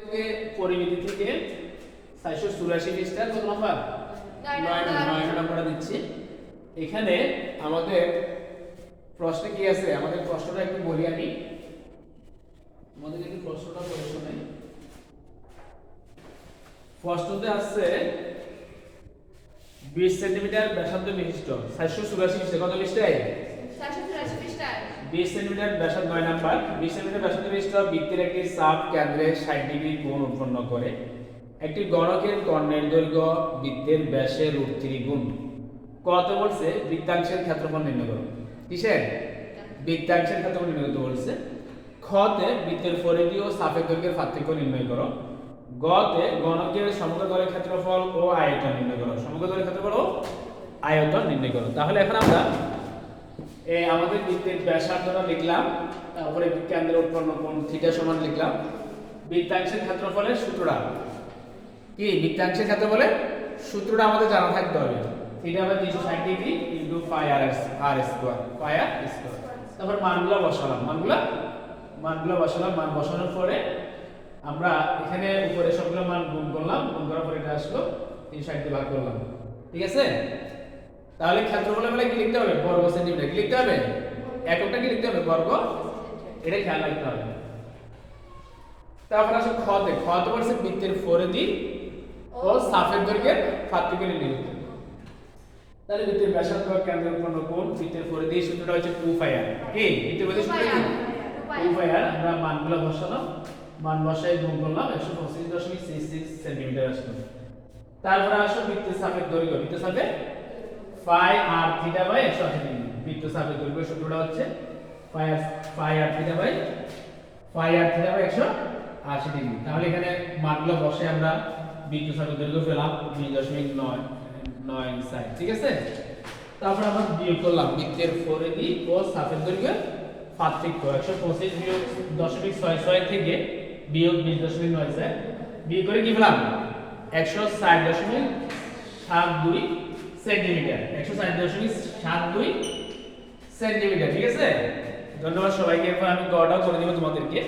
থেকে পরিমিতি থেকে চারশো চুরাশি কত নাম্বার। দিচ্ছি। এখানে আমাদের প্রশ্নে কি আছে? আমাদের প্রশ্নটা একটু বলি আমি। আমাদের একটু প্রশ্নটা শোনাই প্রশ্নতে আছে বিশ সেন্টিমিটার ব্যাসার্ধ বিশিষ্ট। চারশো চুরাশি পৃষ্ঠা। কত পৃষ্ঠায়? বিশ সেন্টিমিটার ব্যাসার্ধ নয় নাম্বার। বিশ সেন্টিমিটার ব্যাসার্ধ বিশিষ্ট বৃত্তের একটি চাপ কেন্দ্রে ষাট ডিগ্রি কোণ উৎপন্ন করে। একটি গণকের কর্ণের দৈর্ঘ্য বৃত্তের ব্যাসের রূপ ত্রিগুণ কত বলছে, বৃত্তাংশের ক্ষেত্রফল নির্ণয় করো। কিসের? বৃত্তাংশের ক্ষেত্রফল নির্ণয় করতে বলছে খতে বৃত্তের পরিধি ও চাপের দৈর্ঘ্যের পার্থক্য নির্ণয় করো। গতে গণকের সমগ্র দলের ক্ষেত্রফল ও আয়তন নির্ণয় করো। সমগ্র দলের ক্ষেত্রফল ও আয়তন নির্ণয় করো। তাহলে এখন আমরা আমাদের বৃত্তের ব্যাসার্ধটা লিখলাম, তারপরে কেন্দ্রের উৎপন্ন কোণ থিটা সমান লিখলাম। বৃত্তাংশের ক্ষেত্রফলের সূত্রটা কি? বৃত্তাংশের ক্ষেত্রফলে সূত্রটা আমাদের জানা থাকতে হবে। থিটা হবে 360 ডিগ্রি ইনটু পাই আর S R square pi R square তারপর মানগুলো বসালাম, মানগুলো মানগুলো বসালাম, মান বসানোর পরে আমরা এখানে উপরে সবগুলো মান গুণ করলাম, গুণ করার পরে এটা আসলো 360 দিয়ে ভাগ করলাম। ঠিক আছে? তাহলে ক্ষেত্রফলে বলে কি লিখতে হবে? বর্গ সেন্টিমিটার। কি লিখতে হবে? এককটা কি লিখতে হবে? বর্গ এটা খেয়াল রাখতে হবে। তারপর আসলে খতে খতে বলছে বৃত্তের পরিধি ও সাফের দৈর্ঘ্যের পার্থক্য নির্ণয়। তাহলে বৃত্তের ব্যাসার্ধ কেন্দ্রের উৎপন্ন কোণ, বৃত্তের পরিধি সূত্রটা হচ্ছে 2 পাই আর কি? বৃত্তের পরিধি সূত্র কি? 2 পাই আর আমরা মানগুলো বসালাম মান বসাই গুণ করলাম 125.66 সেন্টিমিটার আসলো। তারপরে আসো বৃত্তের চাপের দৈর্ঘ্য। বৃত্তের চাপে pi R theta by 180 degree. বৃত্ত চাপের দৈর্ঘ্য সূত্রটা হচ্ছে pi R pi R theta by pi R theta by 180 degree. তাহলে এখানে মানগুলো বসে আমরা বৃত্ত চাপের দৈর্ঘ্য পেলাম 2.9 9 সাই ঠিক আছে? তারপর আমরা বিয়োগ করলাম, বৃত্তের পরিধি ও চাপের দৈর্ঘ্যের পার্থক্য 125 বিয়োগ দশমিক ছয় ছয় থেকে বিয়োগ 20.9 সাই বিয়োগ করে কি পেলাম? 160 দশমিক সাত দুই সেন্টিমিটার। একশো ষাট দশমিক সাত, দুই সেন্টিমিটার, ঠিক আছে? ধন্যবাদ সবাইকে। এরপর আমি গড়টাও করে দিব তোমাদেরকে।